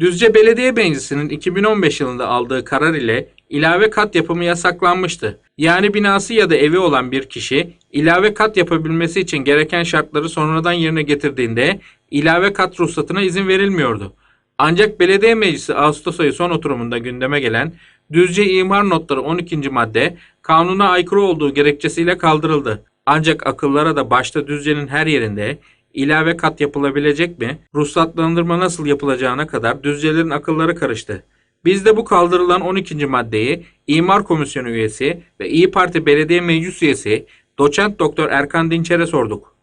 Düzce Belediye Meclisi'nin 2015 yılında aldığı karar ile ilave kat yapımı yasaklanmıştı. Yani binası ya da evi olan bir kişi ilave kat yapabilmesi için gereken şartları sonradan yerine getirdiğinde ilave kat ruhsatına izin verilmiyordu. Ancak Belediye Meclisi Ağustos ayı son oturumunda gündeme gelen Düzce İmar Notları 12. madde kanuna aykırı olduğu gerekçesiyle kaldırıldı. Ancak akıllara da başta Düzce'nin her yerinde ilave kat yapılabilecek mi? Ruhsatlandırma nasıl yapılacağına kadar Düzcelerin akılları karıştı. Biz de bu kaldırılan 12. maddeyi İmar Komisyonu üyesi ve İyi Parti Belediye Meclis üyesi Doçent Doktor Erkan Dinçer'e sorduk.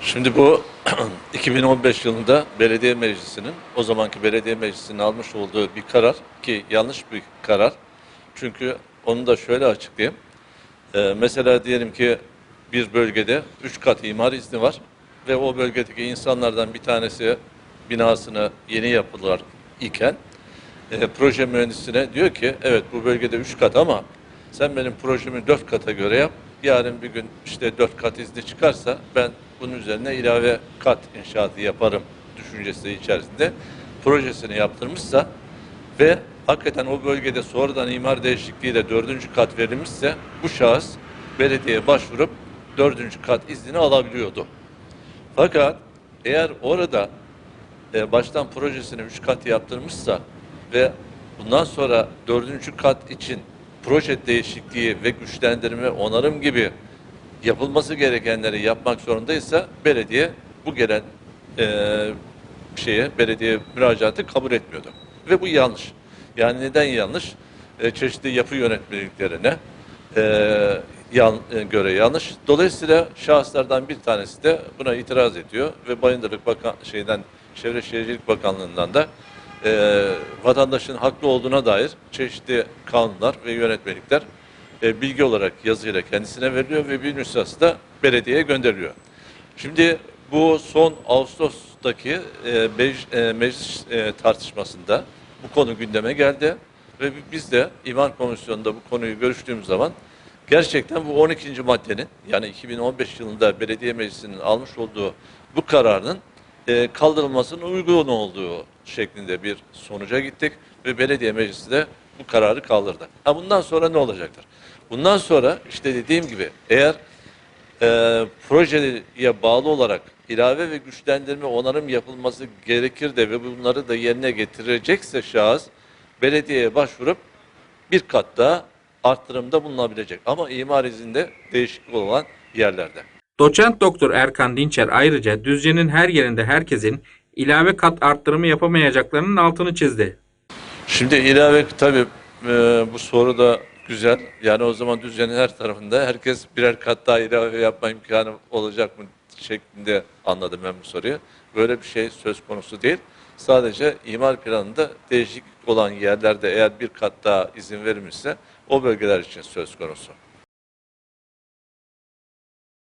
Şimdi bu 2015 yılında belediye meclisinin, o zamanki belediye meclisinin almış olduğu bir karar ki yanlış bir karar. Çünkü onu da şöyle açıklayayım. Ee, mesela diyelim ki bir bölgede 3 kat imar izni var ve o bölgedeki insanlardan bir tanesi binasını yeni yapılar iken e, proje mühendisine diyor ki evet bu bölgede 3 kat ama sen benim projemi 4 kata göre yap. Yarın bir gün işte 4 kat izni çıkarsa ben bunun üzerine ilave kat inşaatı yaparım düşüncesi içerisinde projesini yaptırmışsa ve hakikaten o bölgede sonradan imar değişikliğiyle dördüncü kat verilmişse bu şahıs belediyeye başvurup dördüncü kat iznini alabiliyordu. Fakat eğer orada e, baştan projesini üç kat yaptırmışsa ve bundan sonra dördüncü kat için proje değişikliği ve güçlendirme, onarım gibi yapılması gerekenleri yapmak zorundaysa belediye bu gelen e, şeye belediye müracaatı kabul etmiyordu. Ve bu yanlış. Yani neden yanlış? E, çeşitli yapı yönetmeliklerine e, yan, e, göre yanlış. Dolayısıyla şahıslardan bir tanesi de buna itiraz ediyor ve Bayındırlık Bakan şeyden Çevre Şehircilik Bakanlığı'ndan da e, vatandaşın haklı olduğuna dair çeşitli kanunlar ve yönetmelikler e, bilgi olarak yazıyla kendisine veriliyor ve bir nüshası da belediyeye gönderiliyor. Şimdi bu son Ağustos'taki e, mec- e, meclis e, tartışmasında bu konu gündeme geldi ve biz de İmar Komisyonu'nda bu konuyu görüştüğümüz zaman gerçekten bu 12. maddenin yani 2015 yılında belediye meclisinin almış olduğu bu kararın e, kaldırılmasının uygun olduğu şeklinde bir sonuca gittik ve belediye meclisi de bu kararı kaldırdı. Ha bundan sonra ne olacaktır? Bundan sonra işte dediğim gibi eğer e, projeye bağlı olarak ilave ve güçlendirme onarım yapılması gerekir de ve bunları da yerine getirecekse şahıs belediyeye başvurup bir kat daha arttırımda bulunabilecek. Ama imar izinde değişiklik olan yerlerde. Doçent Doktor Erkan Dinçer ayrıca Düzce'nin her yerinde herkesin ilave kat arttırımı yapamayacaklarının altını çizdi. Şimdi ilave tabii e, bu soru da güzel. Yani o zaman Düzce'nin her tarafında herkes birer kat daha ilave yapma imkanı olacak mı şeklinde anladım ben bu soruyu. Böyle bir şey söz konusu değil. Sadece imar planında değişiklik olan yerlerde eğer bir kat daha izin verilmişse o bölgeler için söz konusu.